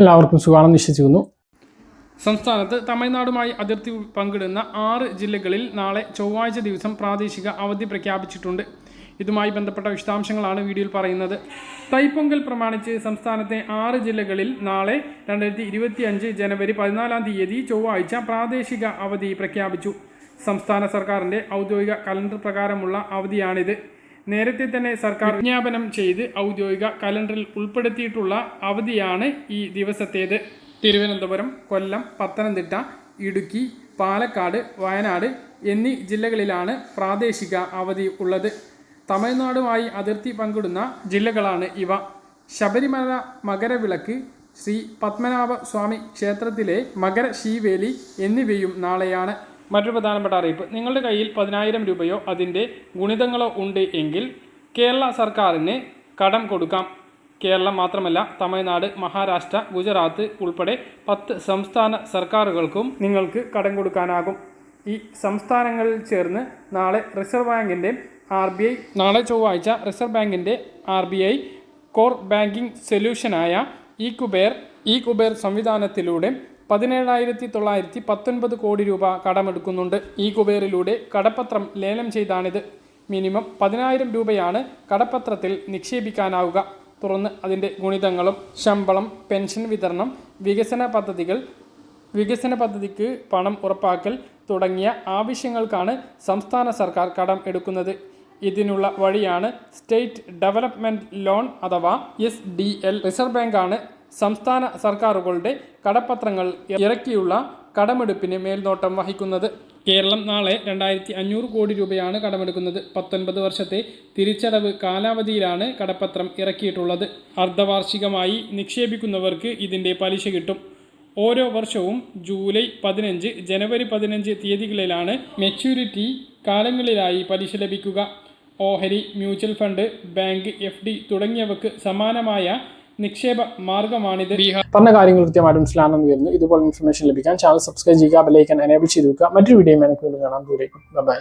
എല്ലാവർക്കും സുഖമാണെന്ന് വിശ്വസിക്കുന്നു. സംസ്ഥാനത്ത് തമിഴ്നാടുമായി അതിർത്തി പങ്കിടുന്ന ആറ് ജില്ലകളിൽ നാളെ ചൊവ്വാഴ്ച ദിവസം പ്രാദേശിക അവധി പ്രഖ്യാപിച്ചിട്ടുണ്ട്. ഇതുമായി ബന്ധപ്പെട്ട വിശദാംശങ്ങളാണ് വീഡിയോയിൽ പറയുന്നത്. തൈപ്പൊങ്കൽ പ്രമാണിച്ച് സംസ്ഥാനത്തെ ആറ് ജില്ലകളിൽ നാളെ രണ്ടായിരത്തി ഇരുപത്തി അഞ്ച് ജനുവരി പതിനാലാം തീയതി ചൊവ്വാഴ്ച പ്രാദേശിക അവധി പ്രഖ്യാപിച്ചു. സംസ്ഥാന സർക്കാരിന്റെ ഔദ്യോഗിക കലണ്ടർ പ്രകാരമുള്ള അവധിയാണിത്. നേരത്തെ തന്നെ സർക്കാർ വിജ്ഞാപനം ചെയ്ത് ഔദ്യോഗിക കലണ്ടറിൽ ഉൾപ്പെടുത്തിയിട്ടുള്ള അവധിയാണ് ഈ ദിവസത്തേത്. തിരുവനന്തപുരം കൊല്ലം പത്തനംതിട്ട ഇടുക്കി പാലക്കാട് വയനാട് എന്നീ ജില്ലകളിലാണ് പ്രാദേശിക അവധി ഉള്ളത്. തമിഴ്നാടുമായി അതിർത്തി പങ്കിടുന്ന ജില്ലകളാണ് ഇവ. ശബരിമല മകരവിളക്ക് ശ്രീ പത്മനാഭ സ്വാമി ക്ഷേത്രത്തിലെ മകര ശീവേലി എന്നിവയും നാളെയാണ്. മറ്റൊരു പ്രധാനപ്പെട്ട അറിയിപ്പ്. നിങ്ങളുടെ കയ്യിൽ പതിനായിരം രൂപയോ അതിന്റെ ഗുണിതങ്ങളോ ഉണ്ട് എങ്കിൽ കേരള സർക്കാരിന് കടം കൊടുക്കാം. കേരളം മാത്രമല്ല തമിഴ്നാട് മഹാരാഷ്ട്ര ഗുജറാത്ത് ഉൾപ്പെടെ പത്ത് സംസ്ഥാന സർക്കാരുകൾക്കും നിങ്ങൾക്ക് കടം കൊടുക്കാനാകും. ഈ സംസ്ഥാനങ്ങളിൽ ചേർന്ന് നാളെ റിസർവ് ബാങ്കിന്റെ ആർ ബി ഐ നാളെ ചൊവ്വാഴ്ച റിസർവ് ബാങ്കിന്റെ R B I core banking സൊല്യൂഷനായ e Kuber e Kuber സംവിധാനത്തിലൂടെ പതിനേഴായിരത്തി തൊള്ളായിരത്തി പത്തൊൻപത് കോടി രൂപ കടമെടുക്കുന്നുണ്ട്. ഈ കുബേറിലൂടെ കടപ്പത്രം ലേലം ചെയ്താണിത്. മിനിമം പതിനായിരം രൂപയാണ് കടപ്പത്രത്തിൽ നിക്ഷേപിക്കാനാവുക. തുറന്ന് അതിന്റെ ഗുണിതങ്ങളും ശമ്പളം പെൻഷൻ വിതരണം വികസന പദ്ധതികൾ വികസന പദ്ധതിക്ക് പണം ഉറപ്പാക്കൽ തുടങ്ങിയ ആവശ്യങ്ങൾക്കാണ് സംസ്ഥാന സർക്കാർ കടം എടുക്കുന്നത്. ഇതിനുള്ള വഴിയാണ് സ്റ്റേറ്റ് ഡെവലപ്മെന്റ് ലോൺ അഥവാ എസ് ഡി എൽ റിസർവ് ബാങ്കാണ് സംസ്ഥാന സർക്കാരുകളുടെ കടപ്പത്രങ്ങൾ ഇറക്കിയുള്ള കടമെടുപ്പിന് മേൽനോട്ടം വഹിക്കുന്നത്. കേരളം നാളെ രണ്ടായിരത്തി അഞ്ഞൂറ് കോടി രൂപയാണ് കടമെടുക്കുന്നത്. പത്തൊൻപത് വർഷത്തെ തിരിച്ചടവ് കാലാവധിയിലാണ് കടപ്പത്രം ഇറക്കിയിട്ടുള്ളത്. അർദ്ധവാർഷികമായി നിക്ഷേപിക്കുന്നവർക്ക് ഇതിന്റെ പലിശ കിട്ടും. ഓരോ വർഷവും ജൂലൈ പതിനഞ്ച് ജനുവരി പതിനഞ്ച് തീയതികളിലാണ് മെച്യൂരിറ്റി കാലങ്ങളിലായി പലിശ ലഭിക്കുക. ഓഹരി മ്യൂച്വൽ ഫണ്ട് ബാങ്ക് എഫ് തുടങ്ങിയവക്ക് സമാനമായ നിക്ഷേപ മാർഗമാണിത്. ബീഹാർ. പറഞ്ഞ കാര്യങ്ങൾ കൃത്യമായിട്ട് മനസ്സിലാണെന്ന് വരുന്നു. ഇതുപോലെ ഇൻഫർമേഷൻ ലഭിക്കാൻ ചാനൽ സബ്സ്ക്രൈബ് ചെയ്യുക ബെലൈക്കൻ എനേബിൾ ചെയ്ത് വെക്കുക. മറ്റൊരു വീഡിയോ എനിക്ക് വീണ്ടും കാണാം. ദൂരേക്കും ബൈ